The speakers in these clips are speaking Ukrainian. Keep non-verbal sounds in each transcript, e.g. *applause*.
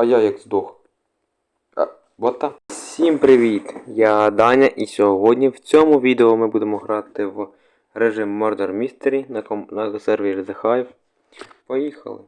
А я як здох. А. Всім привіт! Я Даня і сьогодні в цьому відео ми будемо грати в режим Murder Mystery на, ком... на сервері The Hive. Поїхали.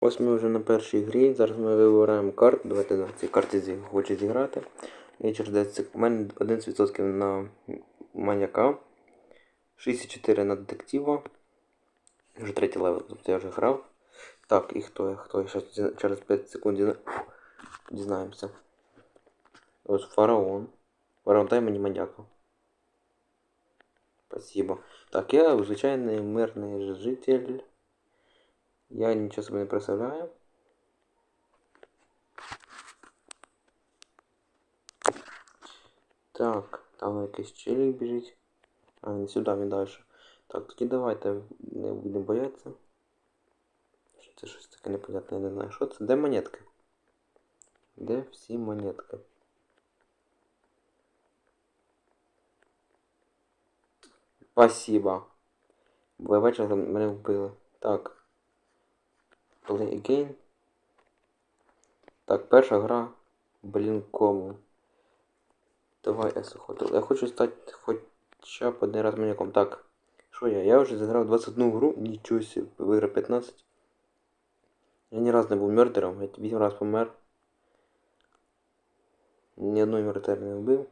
Ось ми вже на першій грі. Зараз ми вибираємо карту. Давайте на цій карті зі... хочу зіграти. І через У мене 11% на маньяка. 64 на детектива. Вже третій левел, тобто я вже грав. Так, і хто я? Хто я? Щас через 5 секунд дізна... дізнаємося. Ось фараон. Фараон, дай мені маньяка. Спасибо. Так, я звичайний мирний ж- житель. Я нічого собі не представляю. Так, там якийсь челік біжить. А, не сюди, він далі. Так, тоді давайте не будемо боятися. Це щось таке непонятне, я не знаю. Що це? Де монетки? Де всі монетки? Спасибо. Бо я бачив, мене вбили. Так. Play again. Так, перша гра. Блін, кому. Давай, я хочу. Я хочу стати хоча б один раз маньяком. Так. Що я? Я вже зіграв 21 гру, нічого себе, виграв 15. Я ні разу не був мердером, я 8 раз помер. Ні одної мертвери не вбив.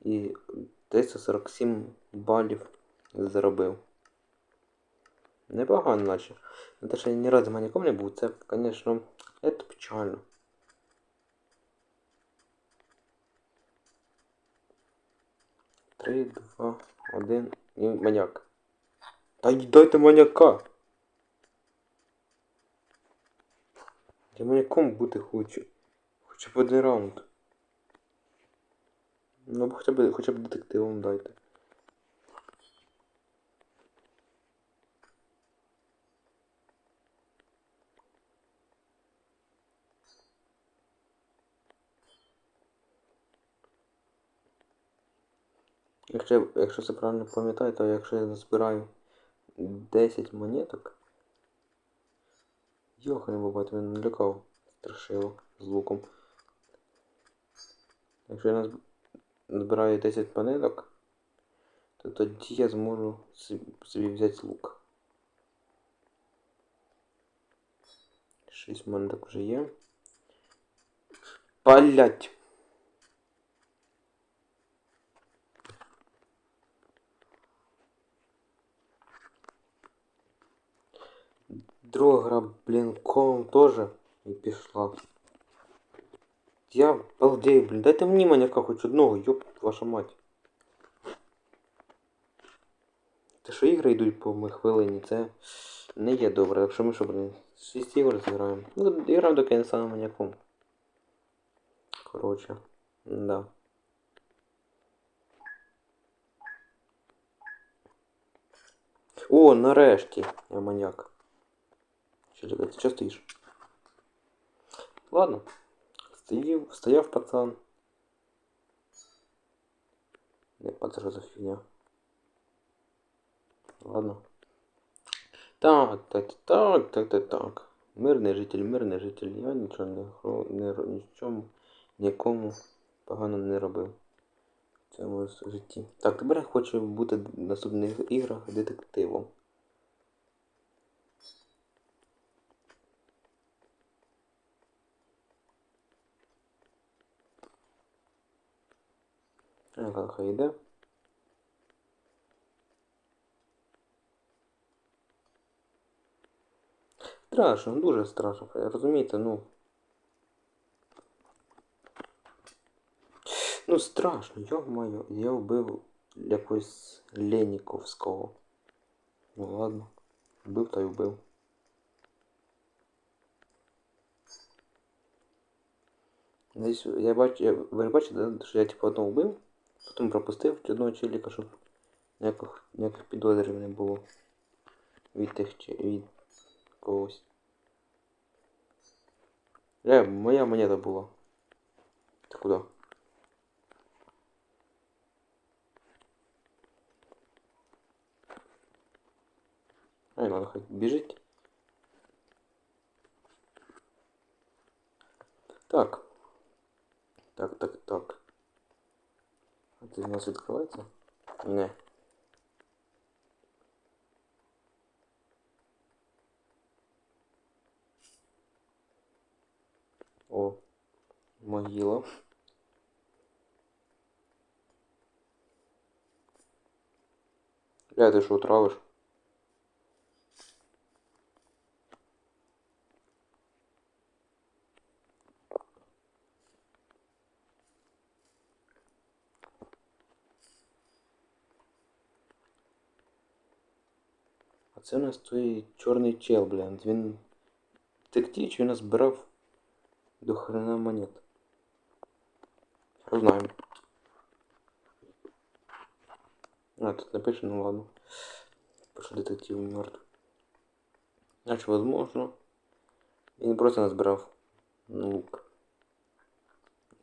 І 347 балів заробив. Непогано наче. На те, що я ні разу маньяком не був, це, звісно, це печально. Три, два, один і маньяк. Та й дайте маньяка! Я маньяком бути хочу. Хоча б один раунд. Ну, хоча б, хоча б детективом дайте. Якщо, якщо це правильно пам'ятаю, то якщо я назбираю 10 монеток. Йоха не буває, він налякав страшило з луком. Якщо я нас назбираю 10 монеток, то тоді я зможу собі взяти лук. 6 монеток вже є. Палять! Друга комом теж і пішла. Я балдею, блін, дайте мені маньяка хоч одного, йоп, ваша мать. Те, що ігри йдуть по моїй хвилині, це не є добре. Якщо ми що, блін, 6 ігор зіграємо. Ну, граємо до кінця маньяком. Коротше, да. О, нарешті я маньяк. Що, ти що стоїш? Ладно. Стоїв, стояв пацан. Не пацан, за фігня. Ладно. Так, так, так, так, так, так. Мирний житель, мирний житель. Я нічого не, хро- не нічому, нікому погано не робив в цьому житті. Так, тепер я хочу бути в наступних іграх детективом. Ага, хай йде. Страшно, дуже страшно. Розумієте, ну. Ну страшно, йо-моє, я вбив якогось Леніковського. Ну ладно. Вбив та й вбив. Десь я бачу, я, ви ж бачите, да, що я типу одного вбив, Потім пропустив одного челіка, щоб ніяких, ніяких підозрів не було від тих чи від когось. Е, моя монета була. Ти куди? Ай, ладно, хоть бежить. Так. Так, так, так. А це у нас відкривається? Не. О, могила. Бля, ти що травиш? Це у нас той чорний чел, блін. Він тектіч, він назбирав до хрена монет. Узнаємо. А, тут напишено, ну ладно. Пишу детектив мертв. Значит, возможно. Він просто назбирав лук.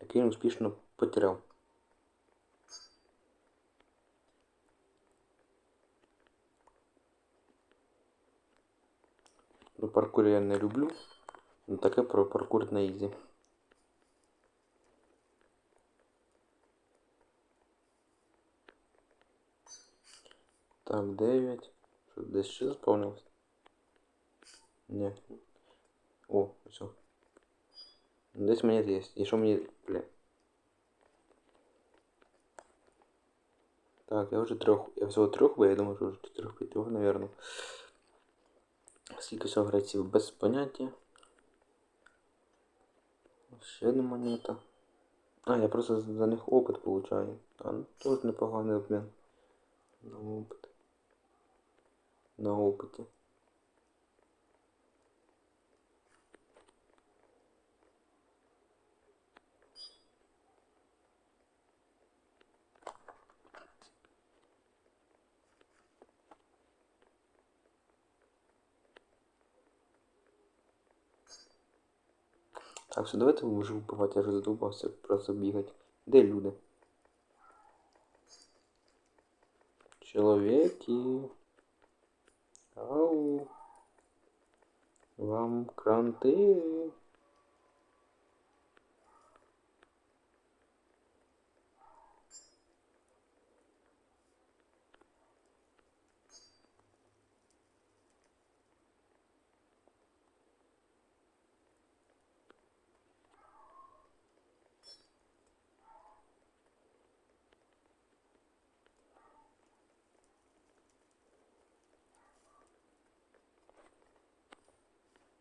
Який він успішно потеряв. Ну, паркур я не люблю. Ну таке про паркур на ізі. Так, 9. Що, десь ще заповнилось? Ні. О, все. Десь монет є. І що мені. Бля. Так, я вже трьох. Я всього трьох, бо я думаю, що вже чотирьох п'ятьох, наверное. Скільки всього гравців без поняття. Ще одна монета. А, я просто за них опыт получаю. А, ну тоже непоганий обмін. На опыт. На опыте. Так, що давайте вже вбивати, я вже задумався просто бігати. Де люди? Чоловіки. Ау. Вам кранти.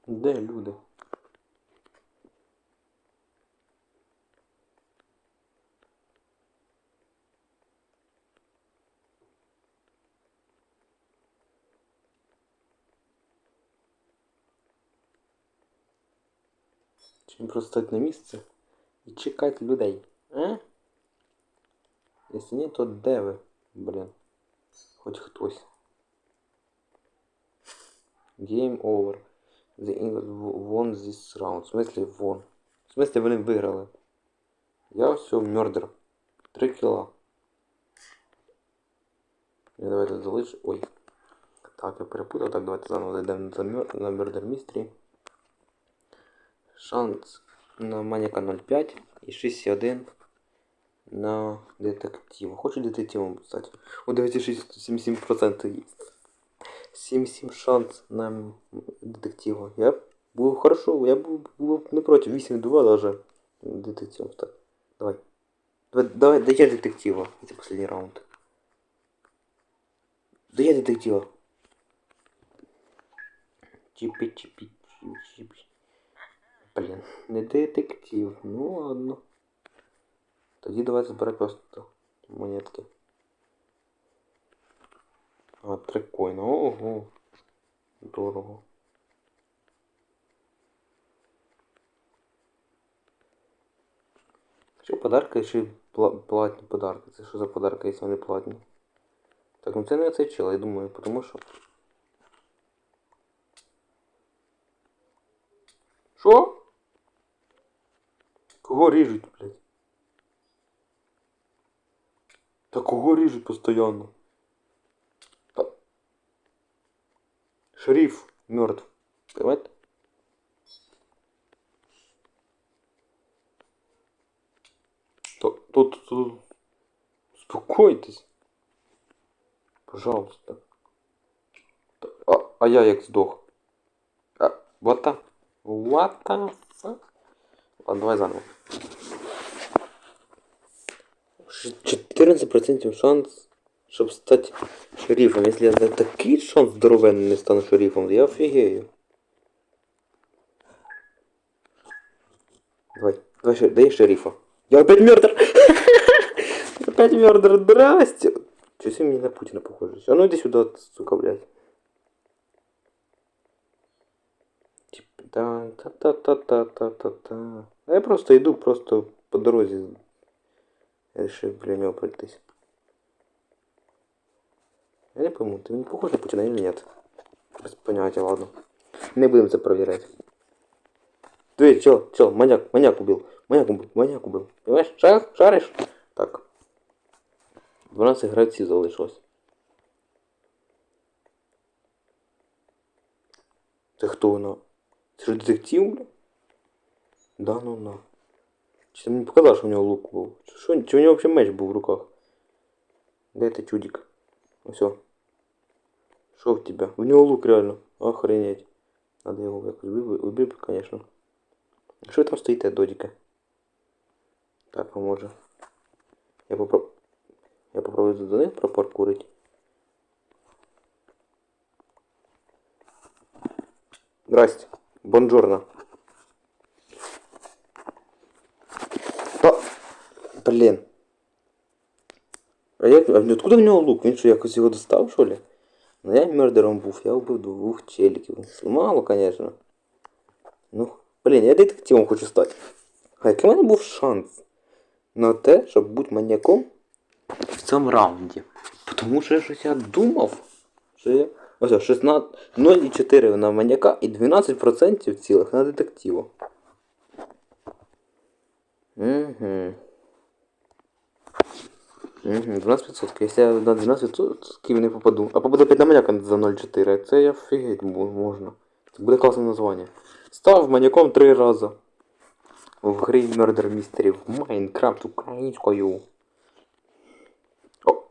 Де люди? Чим просто стати на місце і чекати людей, а? Якщо ні, то де ви, блін? Хоч хтось. Game over. The England won this round. В смысле вон. В смысле вони виграли. Я все мёрдер. Три кіла. Я давайте залишу. Ой. Так, я перепутав. Так, давайте заново зайдемо на, мер... на Murder Mystery. Шанс на маніка 0,5 і 6,1 на детектива. Хочу детективом стати. О, давайте 77% є. 7-7 шанс на детектива. Я був хорошо, я був, був не проти. 8-2 даже детективом стати. Давай. Давай, давай, да я детектива. Это последний раунд. Да я детектива. Чипи, чипи, чипи. Блін, не детектив. Ну ладно. Тоді давай збирати просто монетки. А, три коїна. Ого. Дорого. Що подарки чи пла- платні подарки? Це що за подарки, якщо вони платні? Так, ну це не цей чел, я думаю, тому що. Що? Кого ріжуть, блядь? Та кого ріжуть постійно? Шериф мертв. Понимаете? Тут, тут. Успокойтесь. Пожалуйста. А, а я як здох. А, what the... What the fuck? Ладно, давай заново. Ш- 14% шанс, щоб стати шерифом. Якщо я за здоровенний не стану шерифом, я офігею. Давай, давай, ше- дай шерифа. Я опять мертр! *laughs* опять мертр, здрасте! Чё мне на Путина похож? А ну иди сюда, сука, блядь. Типа, да, та-та-та-та-та-та-та. Я просто иду, просто по дороге. Решил для него пройтись. Я не пойму, ты не похож на Путина или нет? Без понятия, ладно. Не будем это проверять. Ты, чел, чел, маньяк, маньяк убил. Маньяк убил, маньяк убил. Понимаешь? Шар, шаришь? Так. 12 гравців залишилось. Це хто вона? Це ж детектив, бля? Да ну на. Чи ти мені показав, що у нього лук був? Чи, що, чи у нього взагалі меч був в руках? Де ти чудик? Ну все. Що в тебе? У нього лук реально. Охренеть. Надо його якось вибити, вибити, конечно. Що ви там стоїте, додіки? Так, а може. Я попробую. Я попробую до них пропаркурить. Здрасте. Бонжорно. Та... Блін. А як... А откуда в нього лук? Він що, якось його достав, що ли? Ну я мердером був, я вбив двох челіків. Мало, конечно. Ну, блін, я детективом хочу стати. А який в мене був шанс на те, щоб бути маньяком в цьому раунді. Тому що я щось я думав, що я. Ось 16, 0,4 на маньяка і 12% цілих на детективу. Угу. Угу, 12%. Якщо я на 12% не попаду. А попаду опять на маньяка за 0,4, це я офігеть бу- можна. Це буде класне названня. Став маньяком три рази. В грі Murder Mystery в Майнкрафт українською. О!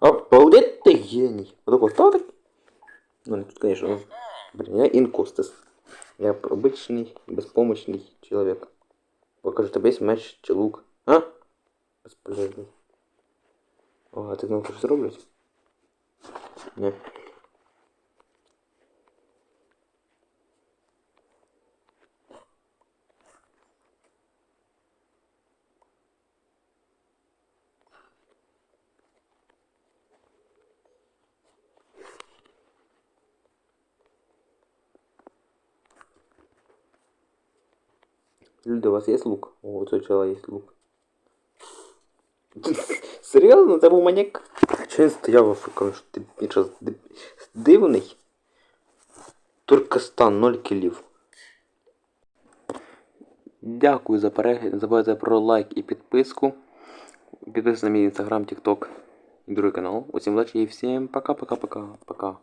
Обалдеть ты гений! Вот такой стал так? Ну, не тут, конечно, блин, я инкустес. Я обычный, беспомощный человек. Покажи, тебе есть меч чи лук. А? Бесполезный. О, а ти знову щось роблять? Ні. Люди, у вас есть лук? О, у чела есть лук. *laughs* Серйозно? Це був маньяк? Чи він стояв африкан, що ти більше дивний? Туркестан 0 кілів. Дякую за перегляд. Не забувайте про лайк і підписку. Підписуйтесь на мій інстаграм, тікток і другий канал. Усім удачі і всім пока-пока-пока. Пока.